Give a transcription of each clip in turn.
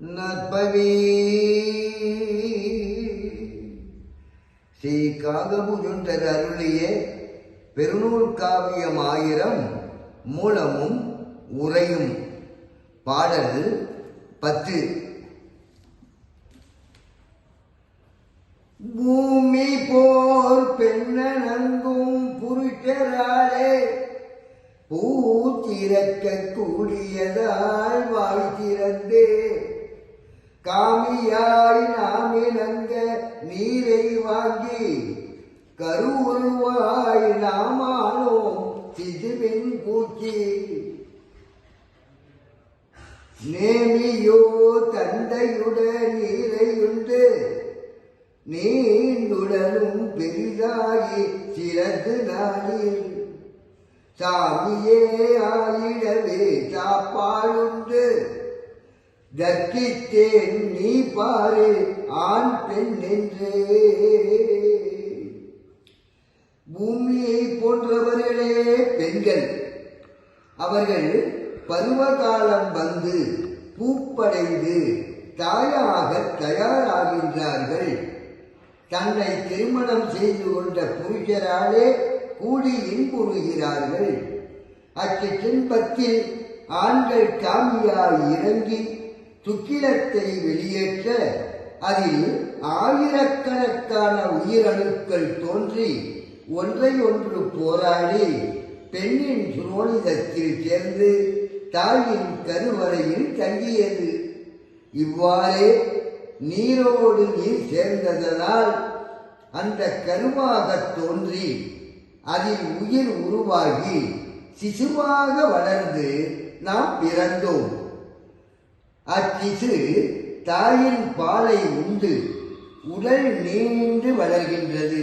நற்பவி. ஸ்ரீ காகபுஜுண்டர் அருளிய பெருநூல் காவியம் ஆயிரம் மூலமும் உரையும் பாடல் பத்து. பூமி போர் பெண்ண பெண்ணனங்கும் புருஷராலே. பூத்திறக்க கூடியதால் வாய் திறந்து. காமியாய் நாம் இணங்க நீரை வாங்கி கருவுருவாய் நாமானோம் சிசுவின் பூச்சி நேமியோ தந்தையுடன் நீரையுண்டு நீண்டுடலும் பெரிதாகி சிறந்து நாளில். சாமியே ஆயிடவே சாப்பாடுண்டு. கற்கித்தேன் நீ பாரு ஆண் பெண் என்றே. பூமியை போன்றவர்களே பெண்கள் அவர்கள் பருவகாலம் வந்து பூப்படைந்து தாயாக தயாராகின்றார்கள். தன்னை திருமணம் செய்து கொண்ட புருஷராலே கூடி இன்புறுகிறார்கள். அச்சு ஆண்கள் காமியாய் இறங்கி துக்கிலத்தை வெளியேற்ற அதில் ஆயிரக்கணக்கான உயிரணுக்கள் தோன்றி ஒன்றை ஒன்று போராடி பெண்ணின் சுரோனிதத்தில் சேர்ந்து தாயின் கருவறையில் தங்கியது. இவ்வாறே நீரோடு நீர் சேர்ந்ததனால் அந்த கருவாகத் தோன்றி அதில் உயிர் உருவாகி சிசுவாக வளர்ந்து நாம் பிறந்தோம். அச்சிசு தாயின் பாலை உண்டு உடல் நீண்டு வளர்கின்றது.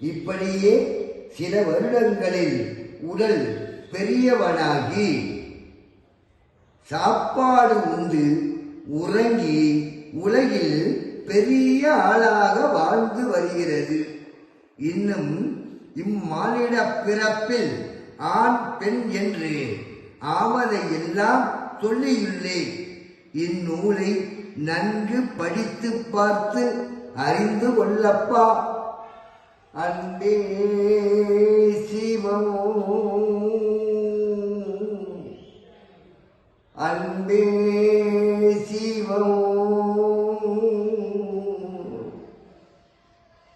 இப்படியே சில வருடங்களில் உடல் பெரியவனாகி சாப்பாடு உண்டு உறங்கி உலகில் பெரிய ஆளாக வாழ்ந்து வருகிறது. இன்னும் இம்மானிட பிறப்பில் ஆண் பெண் என்று ஆவதை எல்லாம் சொல்லியுள்ளேன். இந்நூலை நன்கு படித்து பார்த்து அறிந்து கொள்ளப்பா. அன்பே சிவமோ. அன்பே சிவமோ.